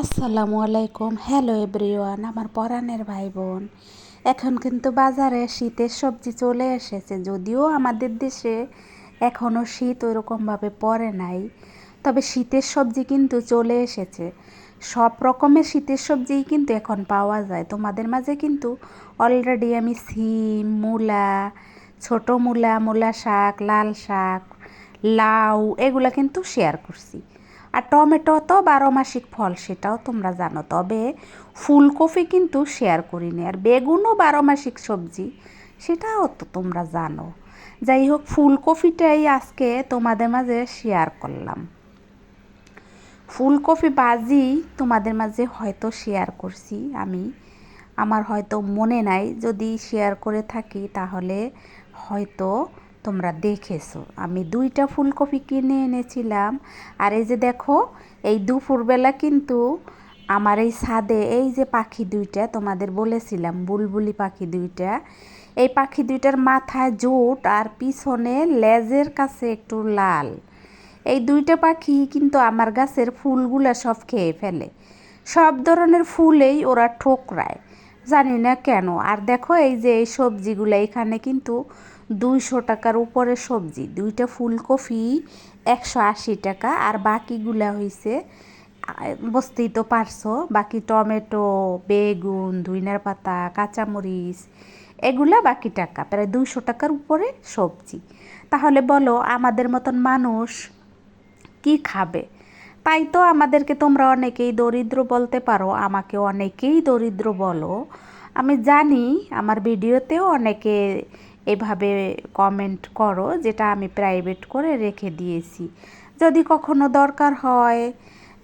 আসসালামু আলাইকুম। Hello everyone আমার পরাণের ভাই বোন এখন কিন্তু বাজারে শীতের সবজি চলে এসেছে, যদিও আমাদের দেশে এখনও শীত ওইরকমভাবে পড়ে নাই। তবে শীতের সবজি কিন্তু চলে এসেছে। সব রকমের শীতের সবজিই কিন্তু এখন পাওয়া যায়। তোমাদের মাঝে কিন্তু অলরেডি আমি সিম, মূলা, ছোট মূলা মূলা শাক, লাল শাক, লাউ, এগুলা কিন্তু শেয়ার করছি। আর টমেটো তো বারো মাসিক ফল, সেটাও তোমরা জানো। তবে ফুলকপি কিন্তু শেয়ার করিনি। আর বেগুনও বারো মাসিক সবজি, সেটাও তো তোমরা জানো। যাই হোক, ফুলকপিটাই আজকে তোমাদের মাঝে শেয়ার করলাম। ফুলকপি বাজি তোমাদের মাঝে হয়তো শেয়ার করছি আমি। আমার হয়তো মনে নাই, যদি শেয়ার করে থাকি তাহলে হয়তো তোমরা দেখেছ। আমি দুইটা ফুলকপি কিনে এনেছিলাম। আর এই যে দেখো, এই দুপুরবেলা কিন্তু আমার এই ছাদে এই যে পাখি দুইটা, তোমাদের বলেছিলাম, বুলবুলি পাখি দুইটা। এই পাখি দুইটার মাথায় জোট আর পিছনে লেজের কাছে একটু লাল। এই দুইটা পাখি কিন্তু আমার গাছের ফুলগুলা সব খেয়ে ফেলে। সব ধরনের ফুলেই ওরা ঠোকরায়। জানি না কেন। আর দেখো এই যে এই সবজিগুলো, এখানে কিন্তু দুইশো টাকার উপরে সবজি, দুইটা ফুলকপি একশো আশি টাকা, আর বাকিগুলা হয়েছে বসতেই তো পারছ, বাকি টমেটো, বেগুন ধুইনার পাতা, কাঁচামরিচ, এগুলা বাকি টাকা, প্রায় দুইশো টাকার উপরে সবজি। তাহলে বলো, আমাদের মতন মানুষ কি খাবে? তাই তো আমাদেরকে তোমরা অনেকেই দরিদ্র বলতে পারো, আমাকে অনেকেই দরিদ্র বলো। আমি জানি, আমার ভিডিওতেও অনেকে এভাবে কমেন্ট করো, যেটা আমি প্রাইভেট করে রেখে দিয়েছি। যদি কখনো দরকার হয়,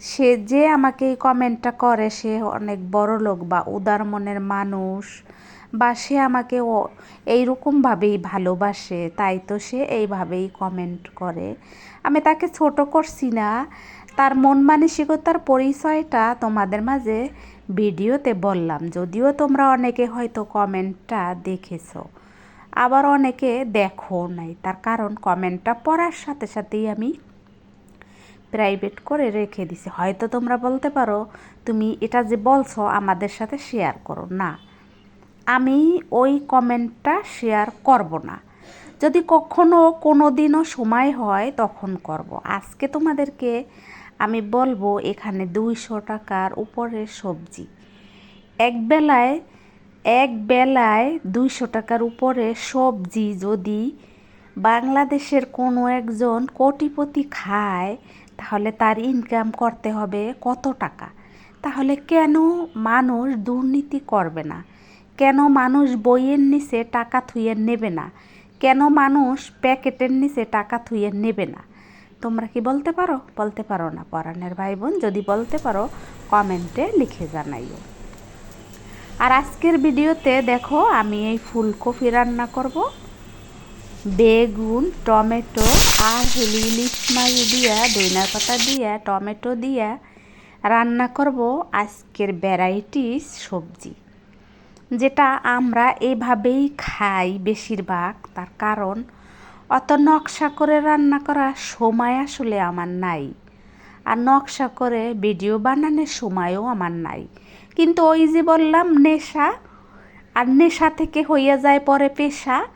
সে যে আমাকে এই কমেন্টটা করে, সে অনেক বড় লোক বা উদার মনের মানুষ বা সে আমাকে ও এইরকমভাবেই ভালোবাসে, তাই তো সে এইভাবেই কমেন্ট করে। আমি তাকে ছোট করছি না। তার মন মানসিকতার পরিচয়টা তোমাদের মাঝে ভিডিওতে বললাম। যদিও তোমরা অনেকে হয়তো কমেন্টটা দেখেছ। আবার অনেকে দেখো নাই। তার কারণ কমেন্টটা পড়ার সাথে সাথেই আমি প্রাইভেট করে রেখে দিছি। হয়তো তোমরা বলতে পারো, তুমি এটা যে বলছো আমাদের সাথে শেয়ার করো। না। আমি ওই কমেন্টটা শেয়ার করব না। যদি কখনো কোনো দিনও সময় হয় তখন করব। আজকে তোমাদেরকে আমি বলব এখানে দুইশো টাকার উপরে সবজি। এক বেলায় এক বেলায় দুইশো টাকার উপরে সবজি যদি বাংলাদেশের কোনো একজন কোটিপতি খায়, তাহলে তার ইনকাম করতে হবে কত টাকা? তাহলে কেন মানুষ দুর্নীতি করবে না? কেন মানুষ বইয়ের নিচে টাকা থুয়ে নেবে না? কেন মানুষ প্যাকেটের নিচে টাকা থুয়ে নেবে না? তোমরা কি বলতে পারো? বলতে পারো না পরাণের ভাই বোন যদি বলতে পারো, কমেন্টে লিখে জানাইও। আর আজকের ভিডিওতে দেখো আমি এই ফুলকপি রান্না করব। বেগুন, টমেটো আর হলি ইলিশ মাছ দিয়া দইনার পাতা দিয়া, টমেটো দিয়া রান্না করব আজকের ভ্যারাইটিস সবজি, যেটা আমরা এভাবেই খাই বেশিরভাগ, তার কারণ অত নকশা করে রান্না করার সময় আসলে আমার নাই। আর নকশা করে ভিডিও বানানোর সময়ও আমার নাই। কিন্তু ওই যে বললাম, নেশা। আর নেশা থেকে হইয়া যায় পরে পেশা।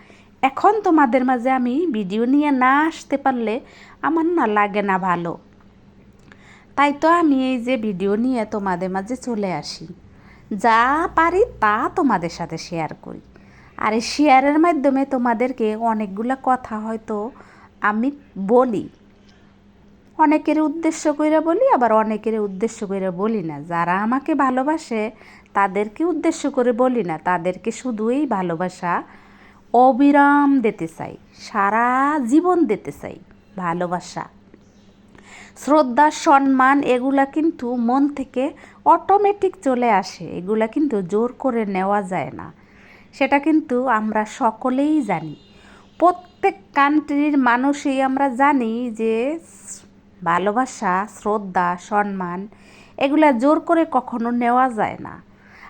এখন তোমাদের মাঝে আমি ভিডিও নিয়ে না আসতে পারলে আমার না লাগে না ভালো। তাই তো আমি এই যে ভিডিও নিয়ে তোমাদের মাঝে চলে আসি। যা পারি তা তোমাদের সাথে শেয়ার করি। আর এই শেয়ারের মাধ্যমে তোমাদেরকে অনেকগুলো কথা হয়তো আমি বলি। অনেকের উদ্দেশ্য করে বলি, আবার অনেকের উদ্দেশ্য করে বলি না। যারা আমাকে ভালোবাসে, তাদেরকে উদ্দেশ্য করে বলি না। তাদেরকে শুধুই ভালোবাসা অবিরাম দিতে চাই, সারা জীবন দিতে চাই ভালোবাসা। শ্রদ্ধা, সম্মান, এগুলা কিন্তু মন থেকে অটোমেটিক চলে আসে। এগুলা কিন্তু জোর করে নেওয়া যায় না। সেটা কিন্তু আমরা সকলেই জানি। প্রত্যেক কান্ট্রির মানুষই আমরা জানি যে ভালোবাসা, শ্রদ্ধা, সম্মান, এগুলা জোর করে কখনো নেওয়া যায় না।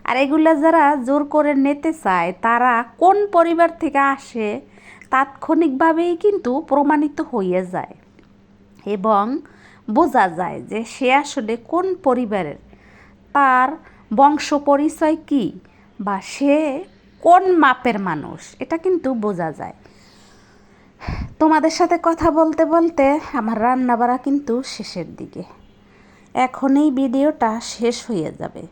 আর এগুলা যারা জোর করে নিতে চায়, তারা কোন পরিবার থেকে আসে তাৎক্ষণিকভাবেই কিন্তু প্রমাণিত হয়ে যায়। এবং বোঝা যায় যে সে আসলে কোন পরিবারের, তার বংশ পরিচয় কী বা সে কোন মাপের মানুষ, এটা কিন্তু বোঝা যায়। তোমাদের সাথে কথা বলতে বলতে আমার রান্না বাড়া কিন্তু শেষের দিকে। এখন এই ভিডিওটা শেষ হয়ে যাবে।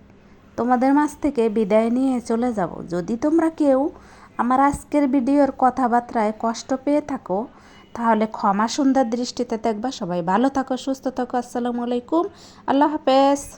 তোমাদের মাঝ থেকে বিদায় নিয়ে চলে যাব। যদি তোমরা কেউ আমার আজকের ভিডিওর কথাবার্তায় কষ্ট পেয়ে থাকো, তাহলে ক্ষমা সুন্দর দৃষ্টিতে দেখবা। সবাই ভালো থাকো, সুস্থ থাকো। আসসালামু আলাইকুম। আল্লাহ হাফেজ।